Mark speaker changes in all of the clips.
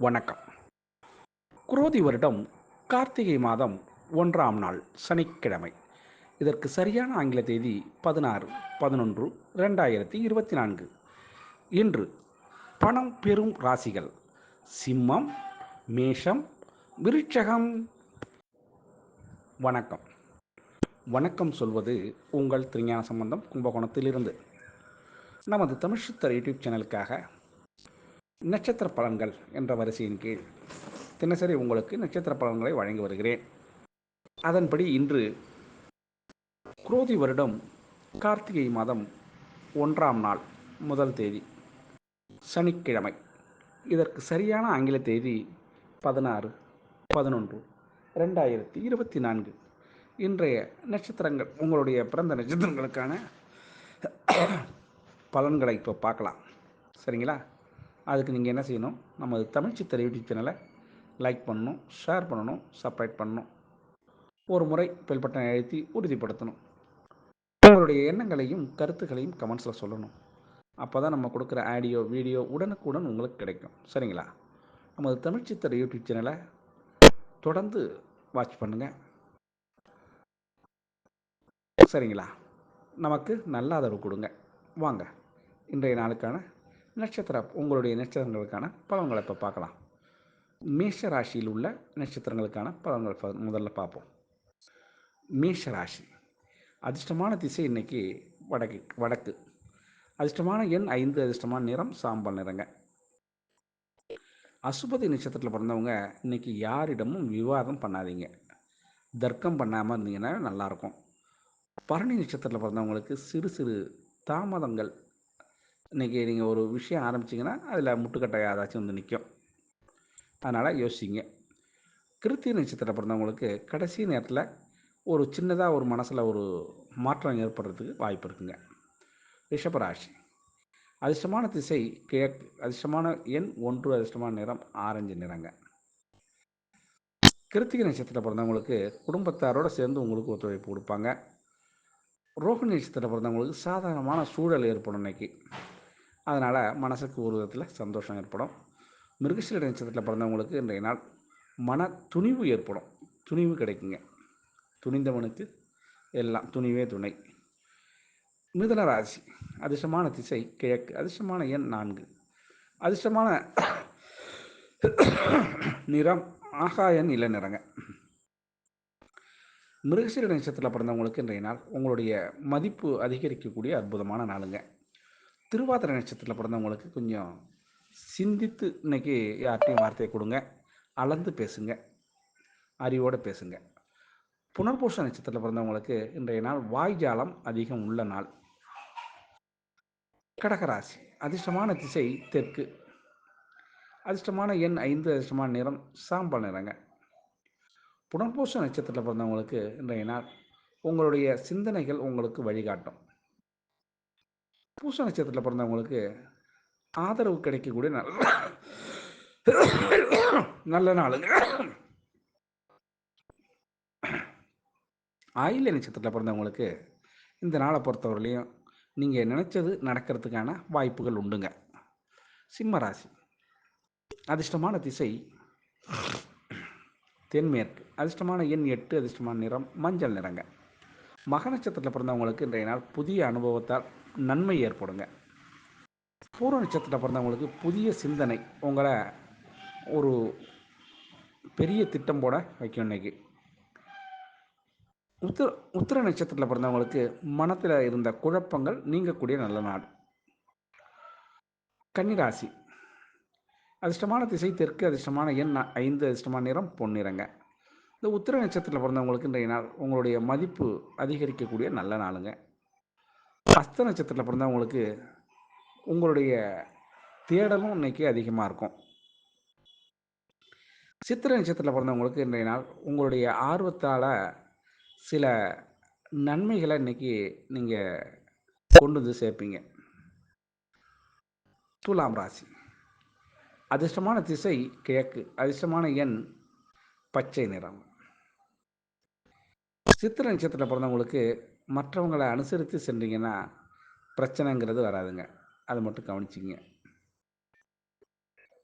Speaker 1: வணக்கம். குரோதி வருடம் கார்த்திகை மாதம் ஒன்றாம் நாள் சனிக்கிழமை. இதற்கு சரியான ஆங்கில தேதி பதினாறு பதினொன்று ரெண்டாயிரத்தி இருபத்தி நான்கு. இன்று பணம் பெறும் ராசிகள் சிம்மம் மேஷம் விருட்சகம் வணக்கம். வணக்கம் சொல்வது உங்கள் திருஞான சம்பந்தம் கும்பகோணத்திலிருந்து. நமது தமிழ் சித்தர் யூடியூப் சேனலுக்காக நட்சத்திர பலன்கள் என்ற வரிசையின் கீழ் தினசரி உங்களுக்கு நட்சத்திர பலன்களை வழங்கி வருகிறேன். அதன்படி இன்று குரோதி வருடம் கார்த்திகை மாதம் ஒன்றாம் நாள் முதல் தேதி சனிக்கிழமை. இதற்கு சரியான ஆங்கில தேதி பதினாறு பதினொன்று ரெண்டாயிரத்தி இருபத்தி நான்கு. இன்றைய நட்சத்திரங்கள் உங்களுடைய பிறந்த நட்சத்திரங்களுக்கான பலன்களை இப்போ பார்க்கலாம். சரிங்களா? அதுக்கு நீங்கள் என்ன செய்யணும்? நமது தமிழ் சித்தர் யூடியூப் சேனலை லைக் பண்ணணும் ஷேர் பண்ணணும் சப்ஸ்கிரைப் பண்ணணும். ஒரு முறை பெல் பட்டனை அழுத்தி உறுதிப்படுத்தணும். உங்களுடைய எண்ணங்களையும் கருத்துக்களையும் கமெண்ட்ஸில் சொல்லணும். அப்போ தான் நம்ம கொடுக்குற ஆடியோ வீடியோ உடனுக்குடன் உங்களுக்கு கிடைக்கும். சரிங்களா? நமது தமிழ் சித்தர் யூடியூப் சேனலை தொடர்ந்து வாட்ச் பண்ணுங்கள் சரிங்களா? நமக்கு நல்ல ஆதரவு கொடுங்க. வாங்க இன்றைய நாளுக்கான நட்சத்திர உங்களுடைய நட்சத்திரங்களுக்கான பலன்களை இப்போ பார்க்கலாம். மேஷ ராசியில் உள்ள நட்சத்திரங்களுக்கான பலன்கள் ப- முதல்ல பார்ப்போம். மேஷ ராசி அதிர்ஷ்டமான திசை இன்னைக்கு வடக்கு வடக்கு. அதிர்ஷ்டமான எண் ஐந்து அதிர்ஷ்டமான நிறம் சாம்பல் நிறங்க. அசுபதி நட்சத்திரத்தில் பிறந்தவங்க இன்னைக்கு யாரிடமும் விவாதம் பண்ணாதீங்க. தர்க்கம் பண்ணாமல் இருந்தீங்கன்னா நல்லாயிருக்கும் பரணி நட்சத்திரத்தில் பிறந்தவங்களுக்கு சிறு சிறு தாமதங்கள் இன்றைக்கி நீங்கள் ஒரு விஷயம் ஆரம்பிச்சிங்கன்னா அதில் முட்டுக்கட்டை யாராச்சும் வந்து நிற்கும் அதனால் யோசிங்க. கிருத்திய நட்சத்திரம் பிறந்தவங்களுக்கு கடைசி நேரத்தில் ஒரு சின்னதாக ஒரு மனசில் ஒரு மாற்றம் ஏற்படுறதுக்கு வாய்ப்பு இருக்குங்க. ரிஷபராசி அதிர்ஷ்டமான திசை கிழக்கு அதிர்ஷ்டமான எண் ஒன்று அதிர்ஷ்டமான நிறம் ஆரஞ்சு நிறங்க. கிருத்திகை நட்சத்திரத்தில் பிறந்தவங்களுக்கு குடும்பத்தாரோடு சேர்ந்து உங்களுக்கு ஒத்துழைப்பு கொடுப்பாங்க. ரோஹிணி நட்சத்திரத்தில் பிறந்தவங்களுக்கு சாதாரணமான சூழல் ஏற்படும் இன்னைக்கு. அதனால் மனசுக்கு ஒரு விதத்தில் சந்தோஷம் ஏற்படும். மிருகசீல நட்சத்திரத்தில் பிறந்தவங்களுக்கு இன்றைய நாள் மன துணிவு ஏற்படும். துணிவு கிடைக்குங்க. துணிந்தவனுக்கு எல்லாம் துணிவே துணை. மிதுன ராசி. அதிர்ஷ்டமான திசை கிழக்கு. அதிர்ஷ்டமான எண் நான்கு. அதிர்ஷ்டமான நிறம் ஆகாய நில நிறங்க. மிருகசீர நட்சத்திரத்தில் பிறந்தவங்களுக்கு இன்றைய நாள் உங்களுடைய மதிப்பு அதிகரிக்கக்கூடிய அற்புதமான நாளுங்க. திருவாதிரை நட்சத்திரத்தில் பிறந்தவங்களுக்கு கொஞ்சம் சிந்தித்து இன்னைக்கு யார்கிட்டையும் வார்த்தையை கொடுங்க. அளந்து பேசுங்க. அறிவோடு பேசுங்க. புனர்பூச நட்சத்திரத்தில் பிறந்தவங்களுக்கு இன்றைய நாள் வாய்ஜாலம் அதிகம் உள்ள நாள். கடகராசி. அதிர்ஷ்டமான திசை தெற்கு. அதிர்ஷ்டமான எண் ஐந்து அதிர்ஷ்டமான நிறம் சாம்பல் நிறங்க. புனர்பூச நட்சத்திரத்தில் பிறந்தவங்களுக்கு இன்றைய நாள் உங்களுடைய சிந்தனைகள் உங்களுக்கு வழிகாட்டும். பூச நட்சத்திரத்தில் பிறந்தவங்களுக்கு ஆதரவு கிடைக்கக்கூடிய நல்ல நல்ல நாளுங்க ஆயில்ய நட்சத்திரத்தில் பிறந்தவங்களுக்கு இந்த நாளை பொறுத்தவரையிலையும் நீங்கள் நினச்சது நடக்கிறதுக்கான வாய்ப்புகள் உண்டுங்க. சிம்ம ராசி. அதிர்ஷ்டமான திசை தென்மேற்கு. அதிர்ஷ்டமான எண் எட்டு அதிர்ஷ்டமான நிறம் மஞ்சள் நிறங்க. மக நட்சத்திரத்தில் பிறந்தவங்களுக்கு இன்றைய நாள் புதிய அனுபவத்தால் நன்மை ஏற்படுங்க. பூர்வ நட்சத்திரத்தில் பிறந்தவங்களுக்கு புதிய சிந்தனை உங்களை ஒரு பெரிய திட்டம் போட வைக்கும் இன்னைக்கு. உத்திர உத்திர நட்சத்திரத்தில் பிறந்தவங்களுக்கு மனத்தில் இருந்த குழப்பங்கள் நீங்கக்கூடிய நல்ல நாள். கன்னிராசி. அதிர்ஷ்டமான திசை தெற்கு அதிர்ஷ்டமான எண் ஐந்து அதிர்ஷ்டமான நிறம் பொன்னிறங்க இந்த உத்திர நட்சத்திரத்தில் பிறந்தவங்களுக்கு இன்றைய நாள் உங்களுடைய மதிப்பு அதிகரிக்கக்கூடிய நல்ல நாளுங்க. ஹஸ்த நட்சத்திரத்தில் பிறந்தவங்களுக்கு உங்களுடைய தேடலும் இன்னைக்கு அதிகமாக இருக்கும். சித்திர நட்சத்திரத்தில் பிறந்தவங்களுக்கு இன்றைய நாள் உங்களுடைய ஆர்வத்தால் சில நன்மைகளை இன்னைக்கு நீங்கள் கொண்டு வந்து சேர்ப்பீங்க. துலாம் ராசி. அதிர்ஷ்டமான திசை கிழக்கு அதிர்ஷ்டமான எண் பச்சை நிறம். சித்திரை நட்சத்திரத்தில் பிறந்தவங்களுக்கு மற்றவங்களை அனுசரித்து சென்றீங்கன்னா பிரச்சனைங்கிறது வராதுங்க. அதை மட்டும் கவனிச்சிங்க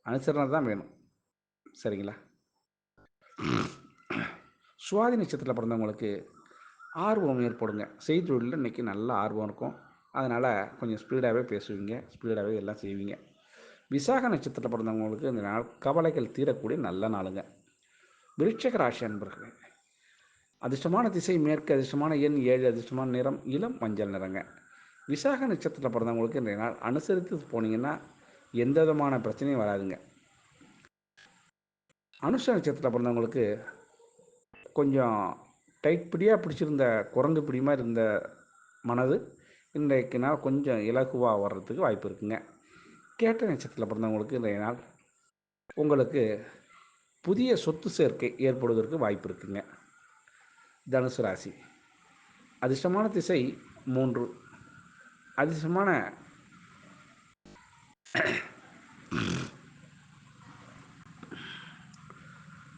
Speaker 1: அனுசரணை தான் வேணும். சரிங்களா? சுவாதி நட்சத்திரத்தில் பிறந்தவங்களுக்கு ஆர்வம் ஏற்படுங்க. செய்தொழிலில் இன்றைக்கி நல்ல ஆர்வம் இருக்கும். அதனால் கொஞ்சம் ஸ்பீடாகவே பேசுவீங்க. ஸ்பீடாகவே எல்லாம் செய்வீங்க. விசாக நட்சத்திரத்தில் பிறந்தவங்களுக்கு இந்த நாள் கவலைகள் தீரக்கூடிய நல்ல நாளுங்க. விருட்சக ராசி அன்பர்களே அதிர்ஷ்டமான திசை மேற்கு அதிர்ஷ்டமான எண் ஏழு அதிர்ஷ்டமான நிறம் இளம் மஞ்சள் நிறங்க. விசாக நட்சத்திரத்தில் பிறந்தவங்களுக்கு இன்றைய நாள் அனுசரித்து போனீங்கன்னா எந்த விதமான பிரச்சனையும் வராதுங்க. அனுஷ நட்சத்திரத்தில் பிறந்தவங்களுக்கு கொஞ்சம் டைட் பிடியாக பிடிச்சிருந்த குரங்கு பிடிமா இருந்த மனது இன்றைக்கு நாள் கொஞ்சம் இலகுவாக வர்றதுக்கு வாய்ப்பு இருக்குங்க. கேட்ட நட்சத்திரத்தில் பிறந்தவங்களுக்கு இன்றைய நாள் உங்களுக்கு புதிய சொத்து சேர்க்கை ஏற்படுவதற்கு வாய்ப்பு இருக்குங்க. தனுசு ராசி. அதிர்ஷ்டமான திசை மூன்று. அதிர்ஷ்டமான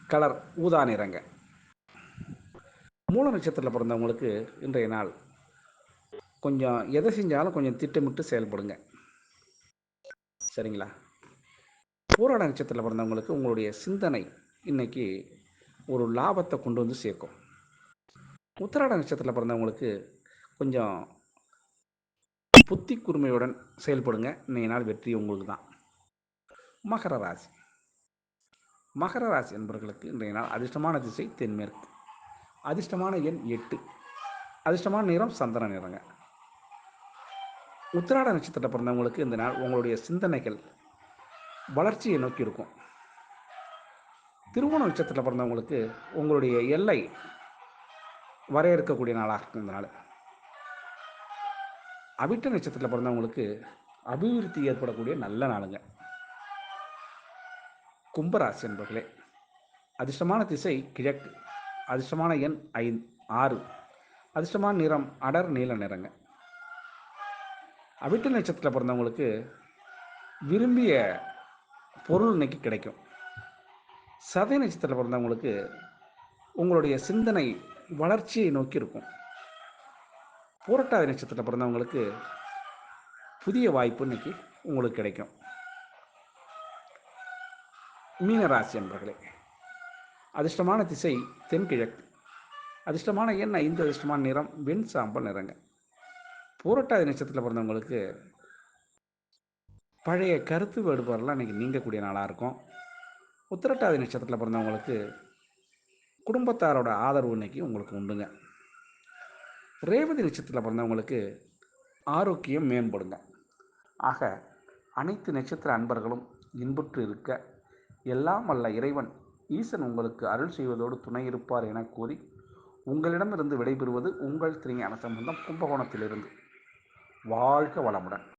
Speaker 1: கலர் ஊதா நிறங்க. மூல நட்சத்திரத்தில் பிறந்தவங்களுக்கு இன்றைய நாள் கொஞ்சம் எதை செஞ்சாலும் கொஞ்சம் திட்டமிட்டு செயல்படுங்க. சரிங்களா? போராட நட்சத்திரத்தில் பிறந்தவங்களுக்கு உங்களுடைய சிந்தனை இன்னைக்கு ஒரு லாபத்தை கொண்டு வந்து சேர்க்கும். உத்திராட நட்சத்திரத்தில் பிறந்தவங்களுக்கு கொஞ்சம் புத்தி கூர்மையுடன் செயல்படுங்க. இன்றைய நாள் வெற்றி உங்களுக்கு தான். மகர ராசி. மகர ராசி என்பவர்களுக்கு இன்றைய நாள் அதிர்ஷ்டமான திசை தென்மேற்கு. அதிர்ஷ்டமான எண் எட்டு. அதிர்ஷ்டமான நிறம் சந்தன நிறங்க. உத்திராட நட்சத்திரத்தில் பிறந்தவங்களுக்கு இந்த நாள் உங்களுடைய சிந்தனைகள் வளர்ச்சியை நோக்கி இருக்கும். திருவோண நட்சத்திரத்தில் பிறந்தவங்களுக்கு உங்களுடைய எல்லை வரையறுக்கக்கூடிய நாளாக இருக்கும் இந்த நாள். அவிட்ட நட்சத்திரத்தில் பிறந்தவங்களுக்கு அபிவிருத்தி ஏற்படக்கூடிய நல்ல நாளுங்க. கும்பராசி என்பர்களே அதிர்ஷ்டமான திசை கிழக்கு அதிர்ஷ்டமான எண் ஐந்து ஆறு. அதிர்ஷ்டமான நிறம் அடர் நீல நிறங்க. அவிட்ட நட்சத்திரத்தில் பிறந்தவங்களுக்கு விரும்பிய பொருள் இன்னைக்கு கிடைக்கும். சதய நட்சத்திரத்தில் பிறந்தவங்களுக்கு உங்களுடைய சிந்தனை வளர்ச்சியை நோக்கி இருக்கும். பூரட்டாதி நட்சத்திரத்தில் பிறந்தவங்களுக்கு புதிய வாய்ப்பு இன்னைக்கு உங்களுக்கு கிடைக்கும். மீனராசி என்பர்களே அதிர்ஷ்டமான திசை தென்கிழக்கு. அதிர்ஷ்டமான எண் ஐந்து அதிர்ஷ்டமான நிறம் வெண் சாம்பல் நிறங்க. பூரட்டாதி நட்சத்திரத்தில் பிறந்தவங்களுக்கு பழைய கருத்து வேறுபாடுலாம் இன்றைக்கி நீங்கக்கூடிய நாளாக இருக்கும். உத்திரட்டாதி நட்சத்திரத்தில் பிறந்தவங்களுக்கு குடும்பத்தாரோட ஆதரவு இன்னைக்கு உங்களுக்கு உண்டுங்க. ரேவதி நட்சத்திரத்தில் பிறந்தவங்களுக்கு ஆரோக்கியம் மேம்படுங்க. ஆக அனைத்து நட்சத்திர அன்பர்களும் இன்புற்று இருக்க எல்லாம் அல்ல இறைவன் ஈசன் உங்களுக்கு அருள் செய்வதோடு துணை இருப்பார் என கூறி உங்களிடமிருந்து விடைபெறுவது உங்கள் திருஞான சம்பந்தம் கும்பகோணத்திலிருந்து. வாழ்க வளமுடன்.